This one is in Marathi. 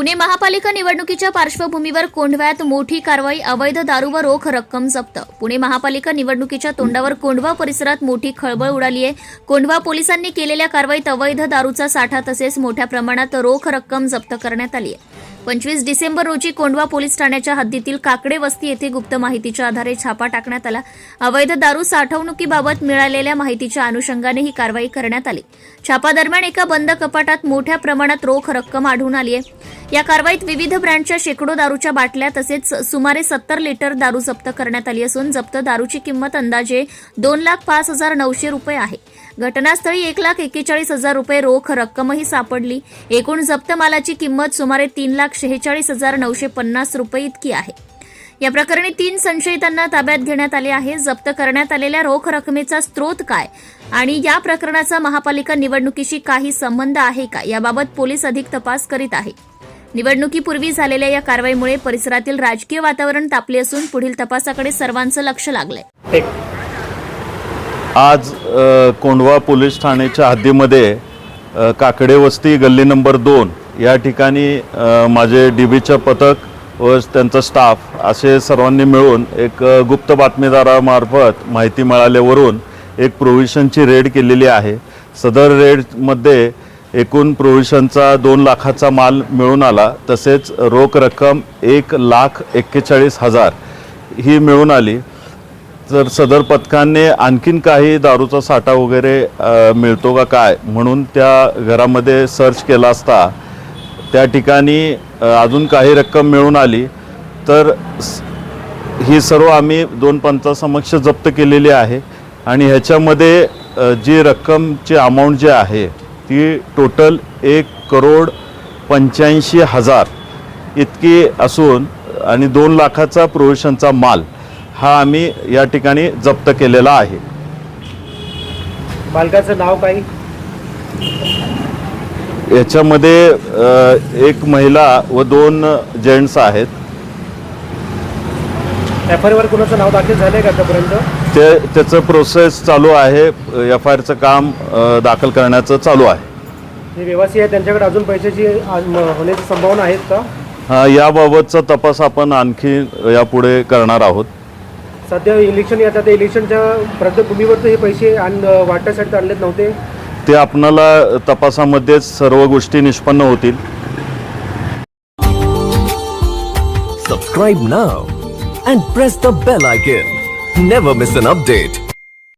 पुणे महापालिका निवडणुकीच्या पार्श्वभूमीवर कोंढव्यात मोठी कारवाई अवैध दारू व रोख रक्कम जप्त. पुणे महापालिका निवडणुकीच्या तोंडावर कोंढवा परिसरात मोठी खळबळ उडाली आहे कोंढवा पोलिसांनी केलेल्या कारवाईत अवैध दारूचा साठा तसेच मोठ्या प्रमाणात रोख रक्कम जप्त करण्यात आली आहे पंचवीस डिसेंबर रोजी कोंडवा पोलीस ठाण्याच्या हद्दीतील काकडे वस्ती येथे गुप्त माहितीच्या आधारे छापा टाकण्यात आला. अवैध दारू साठवणुकीबाबत मिळालेल्या माहितीच्या अनुषंगाने ही कारवाई करण्यात आली. छापा दरम्यान एका बंद कपाटात मोठ्या प्रमाणात रोख रक्कम आढळून आली आहे. या कारवाईत विविध ब्रँडच्या शेकडो दारूच्या बाटल्या तसेच सुमारे सत्तर लिटर दारू जप्त करण्यात आली असून जप्त दारूची किंमत अंदाजे दोन लाख पाच हजार नऊशे रुपये आहे. घटनास्थळी एक लाख एक्केचाळीस हजार रुपये रोख रक्कमही सापडली. एकूण जप्त मालाची किंमत सुमारे तीन लाख शेहेचाळीस हजार नऊशे पन्नास रुपये इतकी आहे. या प्रकरणी तीन संशयितांना ताब्यात घेण्यात आले आहे. जप्त करण्यात आलेल्या रोख रकमेचा स्रोत काय आणि या प्रकरणाचा महापालिका निवडणुकीशी काही संबंध आहे का? याबाबत पोलीस अधिक तपास करीत आहे. निवडणुकीपूर्वी झालेल्या या कारवाईमुळे परिसरातील राजकीय वातावरण तापले असून पुढील तपासाकडे सर्वांचं लक्ष लागलंय. आज कोंढवा पोलीस ठाण्याच्या हद्दीमध्ये काकडे वस्ती गल्ली नंबर दोन या ठिकाणी माझे डी बीचं पथक व त्यांचा स्टाफ असे सर्वांनी मिळून एक गुप्त बातमीदारामार्फत माहिती मिळाल्यावरून एक प्रोव्हिशनची रेड केलेली आहे. सदर रेडमध्ये एकूण प्रोव्हिशनचा दोन लाखाचा माल मिळून आला. तसेच रोख रक्कम एक लाख एक्केचाळीस हजार ही मिळून आली. तर सदर पथकाने आणखीन काही दारूचा साठा वगैरे मिळतो का काय? म्हणून त्या घरामध्ये सर्च केला असता त्या ठिकाणी अजून काही रक्कम मिळून आली तर ही सर्व आम्ही दोन पंचासमक्ष जप्त केलेली आहे आणि ह्याच्यामध्ये जी रक्कमची अमाऊंट जी आहे ती टोटल एक करोड पंच्याऐंशी हजार इतकी असून आणि दोन लाखाचा प्रोव्हिशनचा माल हा आम्ही या ठिकाणी जप्त केलेला आहे. मालकाचं नाव काही याच्यामध्ये एक महिला व दोन जेंट्स आहेत. एफ आय वर कुणाचं नाव दाखल झालंय का आतापर्यंत? ते त्याचं प्रोसेस चालू आहे. एफ आय आरचं काम दाखल करण्याचं चालू आहे. जे व्यवसायी आहेत त्यांच्याकडे अजून पैशाची होण्याची संभावना आहेत का? हा, याबाबतचा तपास आपण आणखी यापुढे करणार आहोत. सध्या इलेक्शन येतात इलेक्शनच्या प्रत्यभूमीवर हे पैसे आण वाटण्यासाठी आणलेत नव्हते. ते आपणाला तपासामध्येच सर्व गोष्टी निष्पन्न होतील. Subscribe now and press the bell icon never miss an update